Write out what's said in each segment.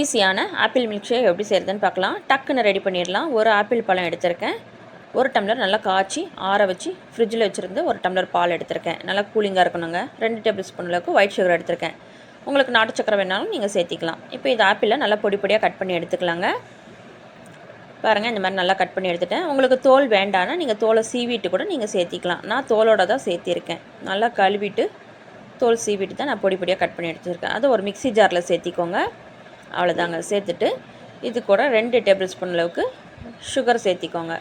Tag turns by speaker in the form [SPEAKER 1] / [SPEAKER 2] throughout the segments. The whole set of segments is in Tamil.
[SPEAKER 1] ஈஸியான ஆப்பிள் மில்க் ஷேக் எப்படி செய்கிறதுன்னு பார்க்கலாம். டக்குன்னு ரெடி பண்ணிடலாம். ஒரு ஆப்பிள் பழம் எடுத்திருக்கேன். ஒரு டம்ளர் நல்லா காய்ச்சி ஆற வச்சு ஃப்ரிட்ஜில் வச்சுருந்து ஒரு டம்ளர் பால் எடுத்திருக்கேன். நல்லா கூலிங்காக இருக்கணுங்க. ரெண்டு டேபிள் ஸ்பூன் அளவுக்கு ஒயிட் சுகர் எடுத்திருக்கேன். உங்களுக்கு நாட்டு சக்கரை வேணாலும் நீங்கள் சேர்த்திக்கலாம். இப்போ இது ஆப்பிளை நல்லா பொடி பொடியாக கட் பண்ணி எடுத்துக்கலாங்க. பாருங்கள் இந்த மாதிரி நல்லா கட் பண்ணி எடுத்துட்டேன். உங்களுக்கு தோல் வேண்டானா நீங்கள் தோலை சீவிட்டு கூட நீங்கள் சேர்த்திக்கலாம். நான் தோலோட தான் சேர்த்திருக்கேன். நல்லா கழுவிட்டு தோல் சீவிட்டு தான் நான் பொடி பொடியாக கட் பண்ணி எடுத்துருக்கேன். அதை ஒரு மிக்ஸி ஜாரில் சேர்த்திக்கோங்க. அவ்வளோதாங்க சேர்த்துட்டு இது கூட ரெண்டு டேபிள் ஸ்பூன் அளவுக்கு சுகர் சேர்த்திக்கோங்க.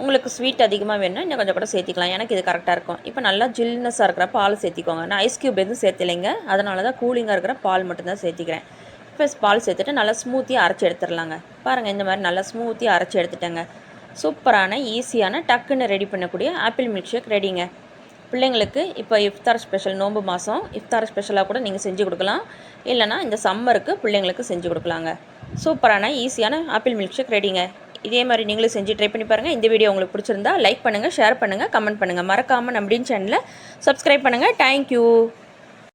[SPEAKER 1] உங்களுக்கு ஸ்வீட் அதிகமாக வேணும்னா இன்னும் கொஞ்சம் கூட சேர்த்திக்கலாம். எனக்கு இது கரெக்டாக இருக்கும். இப்போ நல்லா ஜில்னஸாக இருக்கிற பால் சேர்த்திக்கோங்க. நான் ஐஸ் க்யூப் எதுவும் சேர்த்திலைங்க அதனால தான் கூலிங்காக இருக்கிற பால் மட்டும்தான் சேர்த்திக்கிறேன். இப்போ பால் சேர்த்துட்டு நல்லா ஸ்மூத்தியாக அரைச்சி எடுத்துடலாங்க. பாருங்கள் இந்த மாதிரி நல்லா ஸ்மூத்தியாக அரைச்சி எடுத்துட்டேங்க. சூப்பரான ஈஸியான டக்குன்னு ரெடி பண்ணக்கூடிய ஆப்பிள் மில்க் ஷேக் ரெடிங்க பிள்ளைங்களுக்கு இப்போ இஃப்தார் ஸ்பெஷல் நோன்பு மாதம் இஃப்தார் ஸ்பெஷலாக கூட நீங்கள் செஞ்சு கொடுக்கலாம். இல்லைனா இந்த சம்மருக்கு பிள்ளைங்களுக்கு செஞ்சு கொடுக்கலாங்க. சூப்பரான ஈஸியான ஆப்பிள் மில்க் ஷேக் ரெடிங்க. இதே மாதிரி நீங்களும் செஞ்சு ட்ரை பண்ணி பாருங்கள் இந்த வீடியோ உங்களுக்கு பிடிச்சிருந்தா லைக் பண்ணுங்கள் ஷேர் பண்ணுங்கள் கமெண்ட் பண்ணுங்கள் மறக்காமல் நம்ம சேனலை சப்ஸ்கிரைப் பண்ணுங்கள் தேங்க்யூ